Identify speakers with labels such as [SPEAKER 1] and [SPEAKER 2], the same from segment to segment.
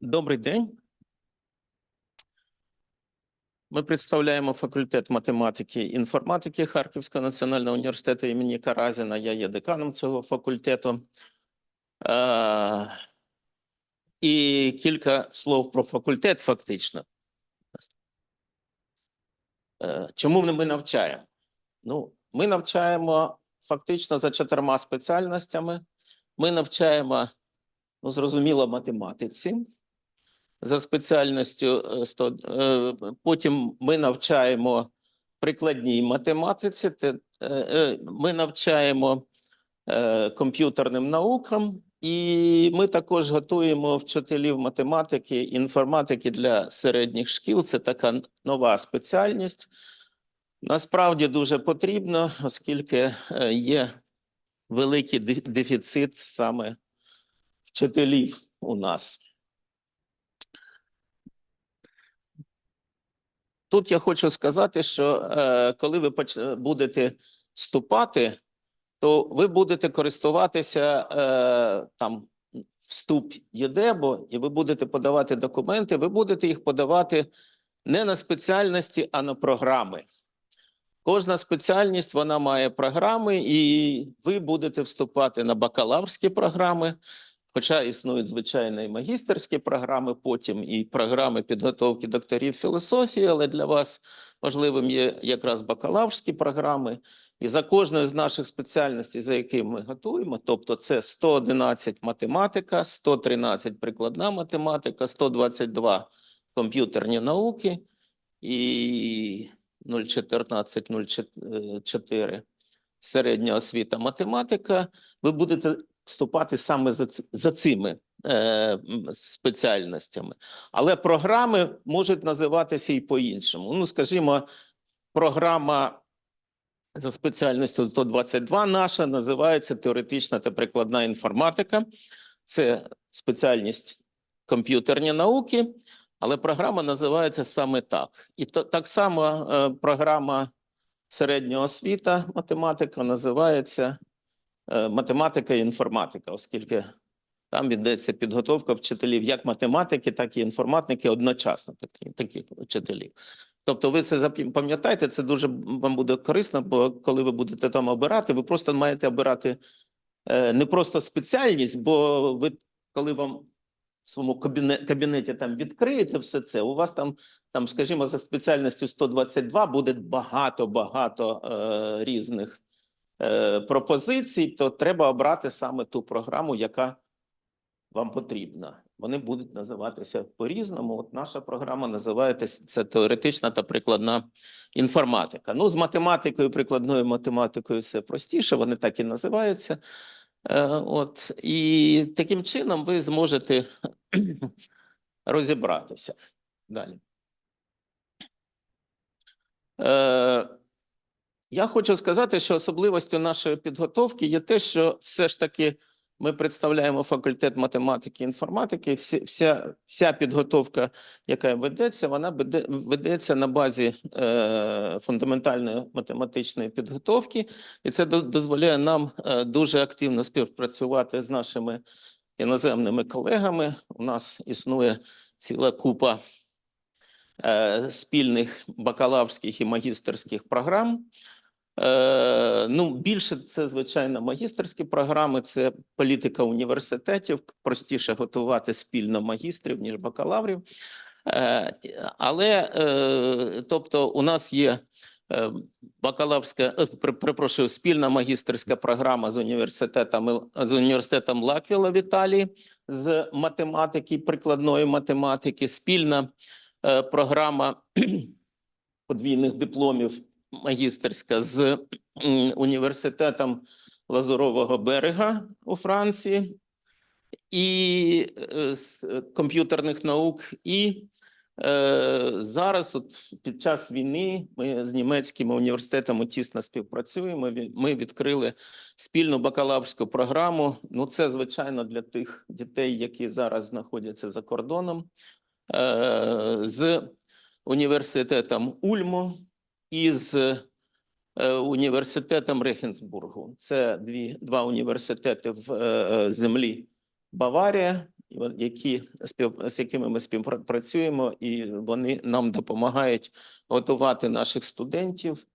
[SPEAKER 1] Добрий день. Ми представляємо факультет математики і інформатики Харківського національного університету імені Каразіна. Я є деканом цього факультету. Е, І кілька слов про факультет фактично. Е, Чому ми навчаємо? Ну, ми навчаємо фактично за чотирма спеціальностями. Ми навчаємо, ну, зрозуміло, математиці за спеціальністю. е, е, Потім ми навчаємо прикладній математиці. те- е, Ми навчаємо комп'ютерним наукам, і ми також готуємо вчителів математики, інформатики для середніх шкіл. Це така нова спеціальність. Насправді дуже потрібно, оскільки є великий дефіцит саме вчителів у нас. Тут я хочу сказати, що е, коли ви будете вступати, то ви будете користуватися е, там вступ ЄДЕБО, і ви будете подавати документи, ви будете їх подавати не на спеціальності, а на програми. Кожна спеціальність вона має програми, і ви будете вступати на бакалаврські програми, хоча існують звичайно і магістерські програми, потім і програми підготовки докторів філософії, але для вас важливим є якраз бакалаврські програми. І за кожною з наших спеціальностей, за якими ми готуємо, тобто це 111 математика, 113 прикладна математика, 122 комп'ютерні науки і 014-04 середня освіта математика. Ви будете вступати саме за, за цими е, спеціальностями. Але програми можуть називатися і по-іншому. Ну, скажімо, програма за спеціальністю 122 наша називається теоретична та прикладна інформатика. Це спеціальність комп'ютерні науки, але програма називається саме так. І то, так само е, програма середнього освіта математика називається математика і інформатика, оскільки там віддається підготовка вчителів як математики, так і інформатики одночасно таких вчителів. Тобто, ви це пам'ятаєте, це дуже вам буде корисно, бо коли ви будете там обирати, ви просто маєте обирати е, не просто спеціальність, бо ви, коли вам в своєму кабінеті, кабінеті там відкриєте все це, у вас там, там, скажімо, за спеціальністю 122 буде багато-багато е, різних е, пропозицій, то треба обрати саме ту програму, яка вам потрібна. Вони будуть називатися по-різному. От наша програма називається це теоретична та прикладна інформатика. Ну, з математикою, прикладною математикою все простіше, вони так і називаються. Е, От, і таким чином ви зможете розібратися далі. Е, я хочу сказати, що особливостю нашої підготовки є те, що все ж таки ми представляємо факультет математики і інформатики. Всі, вся, вся підготовка, яка ведеться, вона веде- ведеться на базі е, фундаментальної математичної підготовки, і це до- дозволяє нам е, дуже активно співпрацювати з нашими іноземними колегами. У нас існує ціла купа е, спільних бакалаврських і магістерських програм. Е, ну, більше це, звичайно, магістерські програми, це політика університетів. Простіше готувати спільно магістрів, ніж бакалаврів. Е, але, е, тобто, у нас є бакалаврська, перепрошую, спільна магістерська програма з університетом, з університетом Лаквіла в Італії з математики, прикладної математики, спільна програма подвійних дипломів магістерська з університетом Лазурового берега у Франції і е, з комп'ютерних наук. І е, зараз, от під час війни, ми з німецькими університетами тісно співпрацюємо. Ми відкрили спільну бакалаврську програму. Ну, це звичайно для тих дітей, які зараз знаходяться за кордоном. Е, з університетом Ульмо і з е, університетом Рехенсбургу. Це дві, два університети в е, е, землі Баварія, які з якими ми співпрацюємо, і вони нам допомагають готувати наших студентів,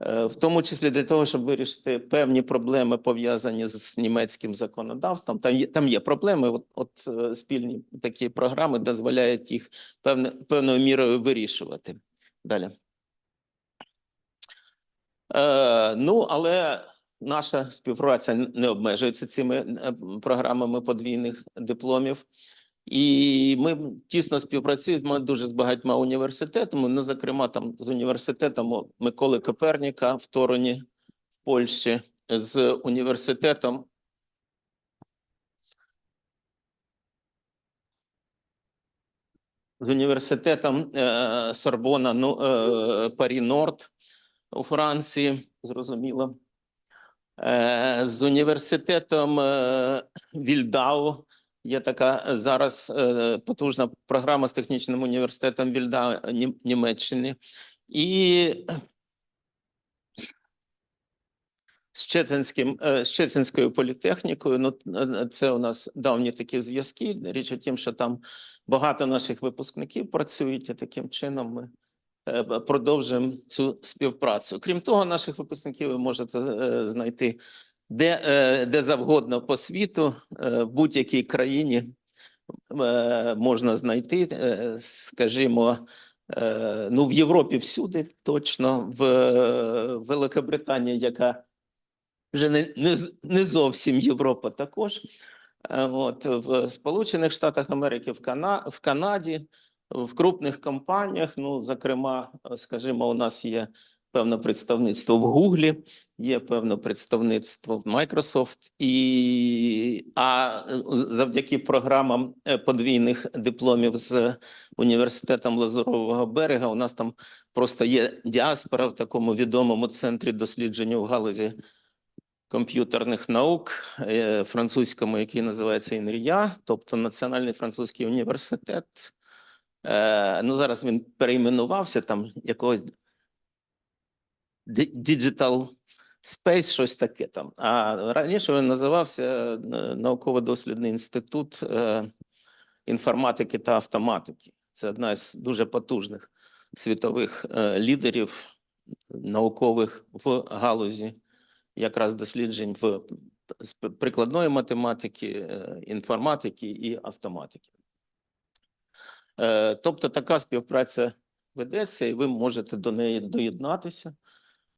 [SPEAKER 1] в тому числі для того, щоб вирішити певні проблеми пов'язані з німецьким законодавством. Там є, там є проблеми. От, от спільні такі програми дозволяють їх певне, певною мірою вирішувати. Далі. Е, ну, але наша співпраця не обмежується цими е, програмами подвійних дипломів. І ми тісно співпрацюємо дуже з багатьма університетами. Ну, зокрема, там з університетом Миколи Коперніка в Тороні, в Польщі, з університетом. З університетом е, Сорбона, ну, е, Парі Норд у Франції, зрозуміло. Е, з університетом е, Вільдау є така зараз е, потужна програма з технічним університетом Вільдау Німеччини. І з Щецинським, з Щецинською політехнікою. Ну, це у нас давні такі зв'язки. Річ у тім, що там багато наших випускників працюють, і таким чином ми е, продовжуємо цю співпрацю. Крім того, наших випускників ви можете е, знайти де, е, де завгодно по світу, в будь-якій країні можна знайти, скажімо, ну в Європі всюди точно, в Великобританії, яка вже не, не, не зовсім Європа також. От в Сполучених Штатах Америки, в, Кана, в Канаді, в крупних компаніях. Ну, зокрема, е, скажімо, у нас є певне представництво в Гуглі, є певне представництво в Microsoft, і а е, завдяки програмам е, подвійних дипломів з університетом Лазурового берега, у нас там просто є діаспора в такому відомому центрі дослідження в галузі комп'ютерних наук французькому, який називається ІНРІЯ, тобто Національний французький університет. Е, Ну, зараз він перейменувався там якогось Digital Space, щось таке там. А раніше він називався е, Науково-дослідний інститут е, інформатики та автоматики. Це одна з дуже потужних світових лідерів наукових в галузі якраз досліджень в прикладної математики, інформатики і автоматики. Е, Тобто така співпраця ведеться, і ви можете до неї доєднатися,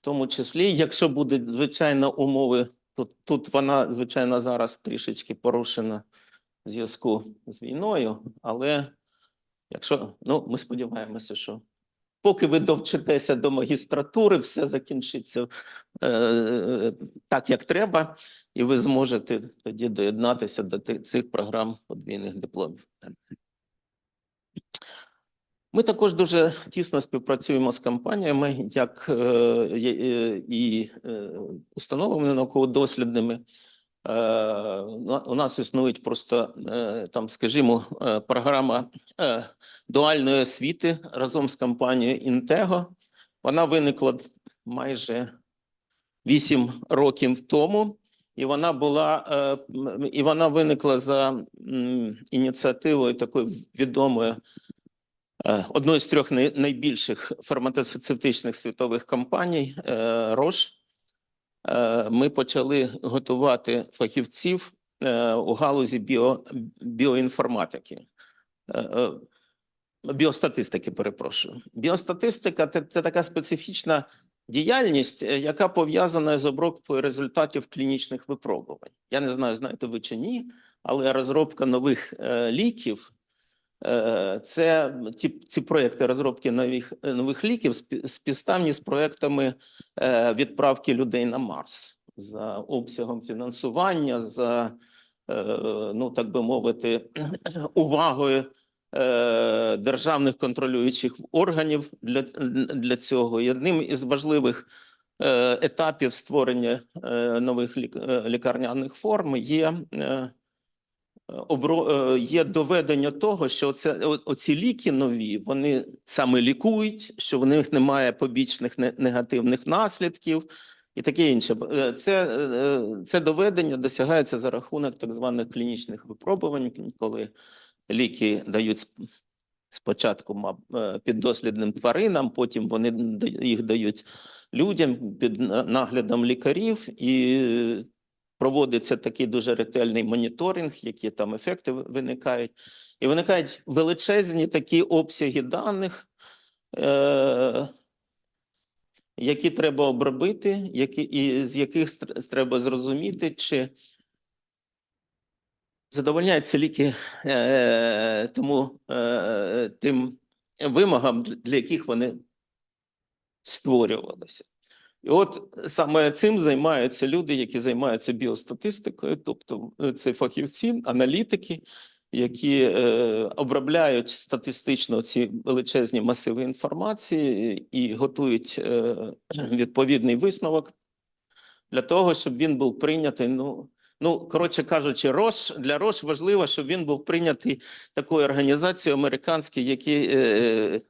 [SPEAKER 1] в тому числі, якщо будуть звичайно умови, тут, тут вона, звичайно, зараз трішечки порушена в зв'язку з війною, але якщо ну, ми сподіваємося, що поки ви довчитеся до магістратури, все закінчиться е, так, як треба, і ви зможете тоді доєднатися до цих програм подвійних дипломів. Ми також дуже тісно співпрацюємо з компаніями, як е, е, і е, установами науково-дослідними. У нас існують просто там, скажімо, програма дуальної освіти разом з компанією Інтего. Вона виникла майже вісім років тому, і вона була е, і вона виникла за ініціативою такої відомої е, одної з трьох най- найбільших фармацевтичних світових компаній Рош. Е, Ми почали готувати фахівців у галузі біо, біоінформатики. Біостатистики, перепрошую. Біостатистика це, це така специфічна діяльність, е, яка пов'язана з обробкою результатів клінічних випробувань. Я не знаю, знаєте ви чи ні, але розробка нових е, ліків е, це ті, ці проекти розробки нових, нових ліків співставні з проектами відправки людей на Марс за обсягом фінансування, за ну так би мовити, увагою державних контролюючих органів для, для цього. І одним із важливих е, етапів створення е, нових е, лікарняних форм є. Е, е, є доведення того, що це оці ліки нові, вони саме лікують, що в них немає побічних негативних наслідків, і таке інше. Е, Це, е, це доведення досягається за рахунок так званих клінічних випробувань, коли ліки дають спочатку е, піддослідним тваринам, потім вони їх дають людям під наглядом лікарів, і проводиться такий дуже ретельний моніторинг, які там ефекти виникають. І виникають величезні такі обсяги даних, е, які треба обробити, які, і з яких треба зрозуміти, чи задовольняються ліки е, тому е, тим вимогам, для яких вони створювалися. І от саме цим займаються люди, які займаються біостатистикою, тобто е, це фахівці, аналітики, які е, обробляють статистично ці величезні масиви інформації і готують е, відповідний висновок для того, щоб він був прийнятий. Ну, ну коротше кажучи, РОШ для РОШ важливо, щоб він був прийнятий такою організацією американською, які, е,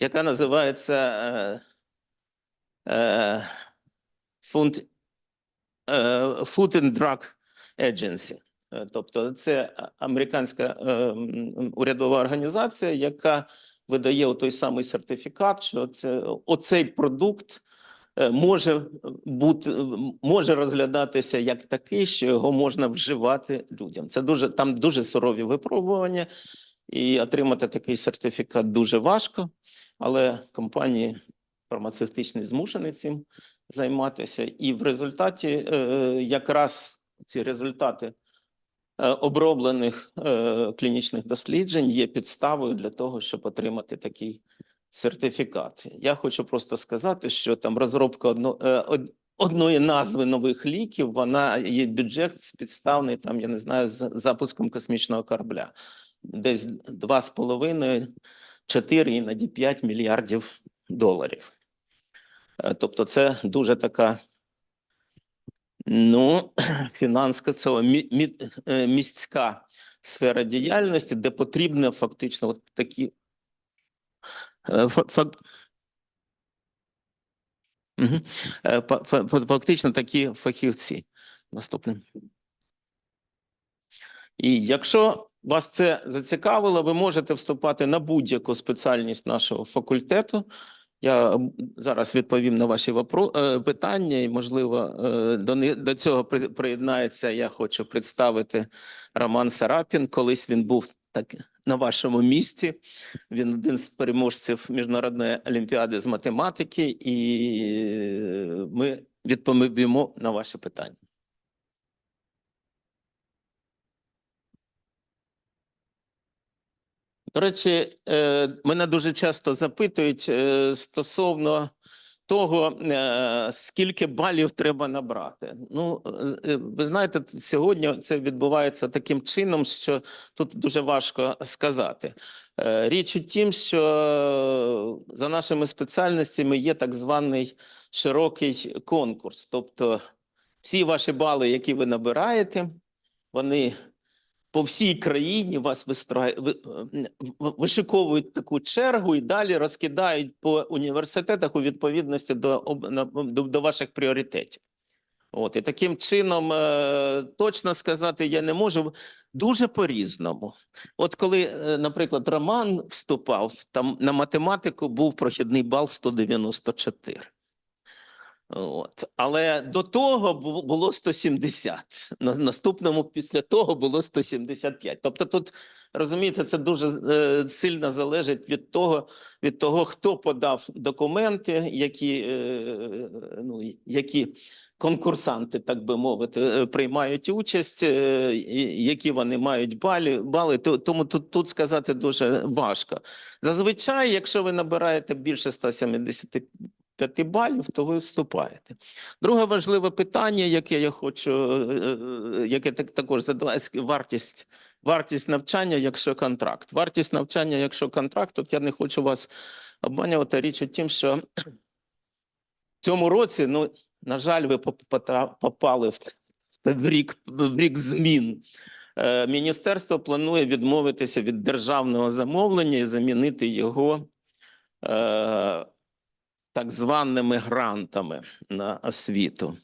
[SPEAKER 1] яка називається е, е, Food, е, Food and Drug Agency. Е, Тобто це американська е, урядова організація, яка видає той самий сертифікат, що це оцей продукт е, може бути може розглядатися як такий, що його можна вживати людям. Це дуже там дуже сурові випробування, і отримати такий сертифікат дуже важко, але компанії фармацевтичні змушені цим займатися. І в результаті е, якраз ці результати е, оброблених е, клінічних досліджень є підставою для того, щоб отримати такий сертифікат. Я хочу просто сказати, що там розробка одно, е, одної назви нових ліків, вона є бюджет підставний, там, я не знаю, з запуском космічного корабля. Десь 2,5-4, іноді 5 мільярдів доларів. Е, Тобто, це дуже така. Ну, фінанска це е, міська сфера діяльності, де потрібно фактично от такі фактично такі фахівці. Наступне. І якщо вас це зацікавило, ви можете вступати на будь-яку спеціальність нашого факультету. Я зараз відповім на ваші е, питання, і, можливо, е, до цього приєднається. Я хочу представити Роман Сарапін. Колись він був так на вашому місці. Він один з переможців міжнародної олімпіади з математики, і е, ми відповімо на ваші питання. До речі, е, мене дуже часто запитують е, стосовно того, е, скільки балів треба набрати. Ну, е, ви знаєте, сьогодні це відбувається таким чином, що тут дуже важко сказати. Е, Річ у тім, що за нашими спеціальностями є так званий широкий конкурс. Тобто всі ваші бали, які ви набираєте, вони по всій країні вас вистра... ви- е, вишиковують таку чергу і далі розкидають по університетах у відповідності до, до, до ваших пріоритетів. От, і таким чином е, точно сказати я не можу. Дуже по-різному. От коли, е, наприклад, Роман вступав, там на математику був прохідний бал 194. От. Але до того бу- було 170. На наступному після того було 175. Тобто тут, розумієте, це дуже е, сильно залежить від того, від того, хто подав документи, які, е, ну, які конкурсанти, так би мовити, е, приймають участь, е, які вони мають бали. То- Тому тут, тут сказати дуже важко. Зазвичай, якщо ви набираєте більше 170 5 балів, то ви вступаєте. Друге важливе питання, яке я хочу, е, е, яке так також задаває вартість. Вартість навчання, якщо контракт. Вартість навчання, якщо контракт, тут я не хочу вас обманювати. Річ у тім, що в цьому році, ну, на жаль, ви попали в, в, рік, в рік змін. Е, Міністерство планує відмовитися від державного замовлення і замінити його е, так званими грантами на освіту.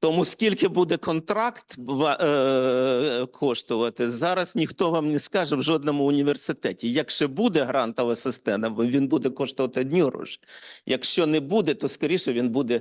[SPEAKER 1] Тому скільки буде контракт е, коштувати, зараз ніхто вам не скаже в жодному університеті. Якщо буде грантова система, він буде коштувати одні гроші. Якщо не буде, то скоріше він буде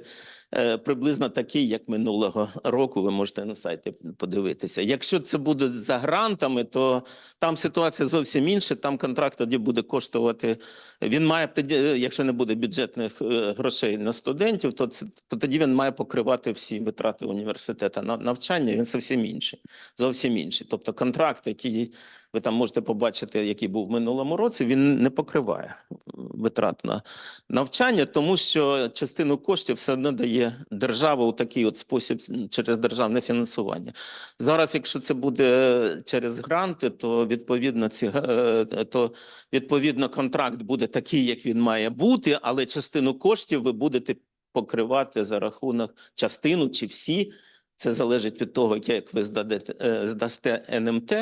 [SPEAKER 1] приблизно такий, як минулого року. Ви можете на сайті подивитися. Якщо це буде за грантами, то там ситуація зовсім інша. Там контракт тоді буде коштувати. Він має тоді, е, якщо не буде бюджетних е, грошей на студентів, то це то тоді він має покривати всі витрати університету на навчання. Він зовсім інший. Зовсім інший. Тобто контракт, який ви там можете побачити, який був в минулому році, він не покриває витрат на навчання, тому що частину коштів все одно дає держава у такий от спосіб через державне фінансування. Зараз, якщо це буде через гранти, то відповідно ці е, то відповідно контракт буде такий, як він має бути, але частину коштів ви будете покривати за рахунок частину чи всі. Це залежить від того, як ви здадете, е, здасте НМТ.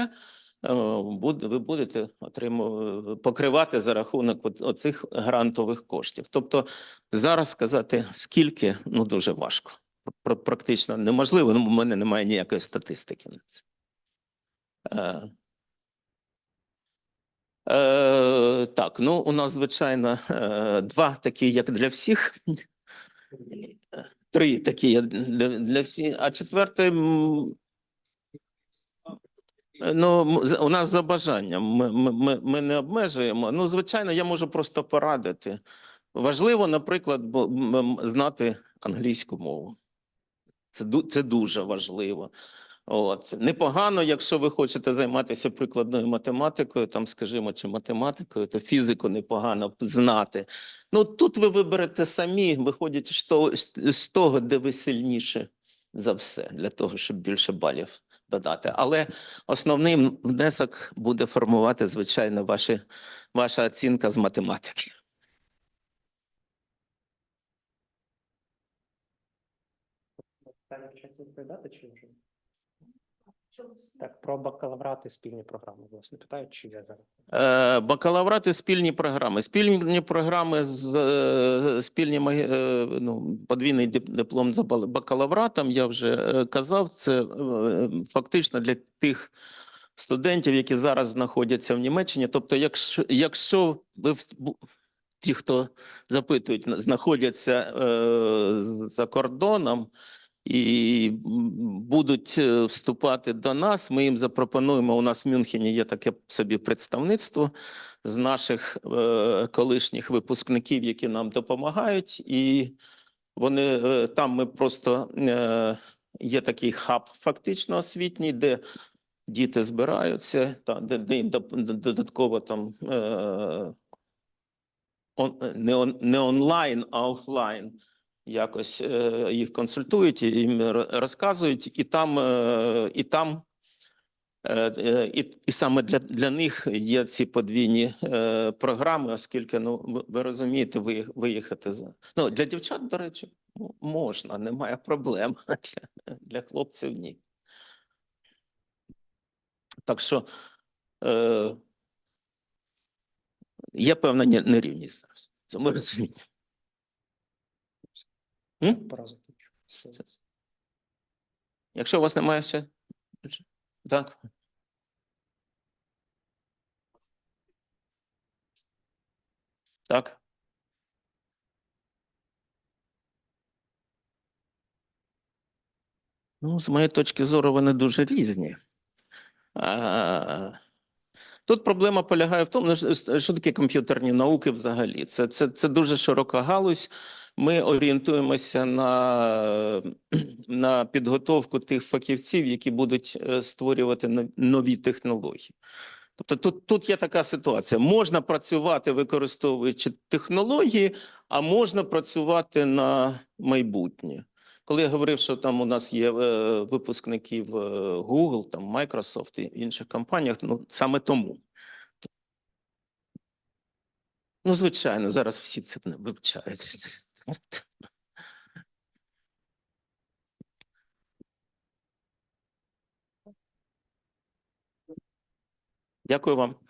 [SPEAKER 1] Е, Ви будете отримувати покривати за рахунок оцих грантових коштів. Тобто зараз сказати скільки ну дуже важко. Практично неможливо. Ну, у мене немає ніякої статистики на це. Е, Е, так, ну у нас звичайно е, два такі, як для всіх. Три такі для, для всіх, а четвертий. Е, Ну, у нас за бажанням. Ми, ми, ми, не обмежуємо. Ну, звичайно, я можу просто порадити. Важливо, наприклад, знати англійську мову. Це, це дуже важливо. От. Непогано, якщо ви хочете займатися прикладною математикою, там, скажімо, чи математикою, то фізику непогано знати. Ну, тут ви виберете самі, виходячи з того, де ви сильніше за все, для того, щоб більше балів додати. Але основний внесок буде формувати, звичайно, ваші, ваша оцінка з математики.
[SPEAKER 2] Питання чи? Так, про бакалаврати спільні програми, власне, питають, чи я зараз.
[SPEAKER 1] Е, Бакалаврати спільні програми. Спільні програми з е, спільні е, ну, подвійний диплом за бакалавратом. Я вже е, казав. Це фактично для тих студентів, які зараз знаходяться в Німеччині. Тобто, якщо, якщо ви в- ті, хто запитують, знаходяться е, за кордоном. І будуть е, вступати до нас. Ми їм запропонуємо. У нас в Мюнхені є таке собі представництво з наших е, колишніх випускників, які нам допомагають, і вони е, там ми просто є такий хаб, фактично освітній, де діти збираються, та де, їм додатково там не онлайн, а офлайн якось е, їх консультують, їм розказують, і там, е, і там, е, і, і саме для, для них є ці подвійні програми, оскільки ну ви, розумієте, ви, виїхати за ну для дівчат, до речі, можна, немає проблем. Для, для хлопців ні. Так що е, є певна нерівність зараз. Це ми розуміємо. М?
[SPEAKER 2] Пора закінчувати.
[SPEAKER 1] Якщо у вас немає ще. Так. Так. Ну, з моєї точки зору, вони дуже різні. А, Тут проблема полягає в тому, що що таке комп'ютерні науки взагалі. Це, це, це дуже широка галузь. Ми орієнтуємося на, на підготовку тих фахівців, які будуть е, створювати нов- нові технології. Тобто тут, тут є така ситуація: можна працювати, використовуючи технології, а можна працювати на майбутнє. Коли я говорив, що там у нас є е, випускники в е, Google, там Microsoft і інших компаніях, ну саме тому. Ну, звичайно, зараз всі це не вивчають. Дякую вам.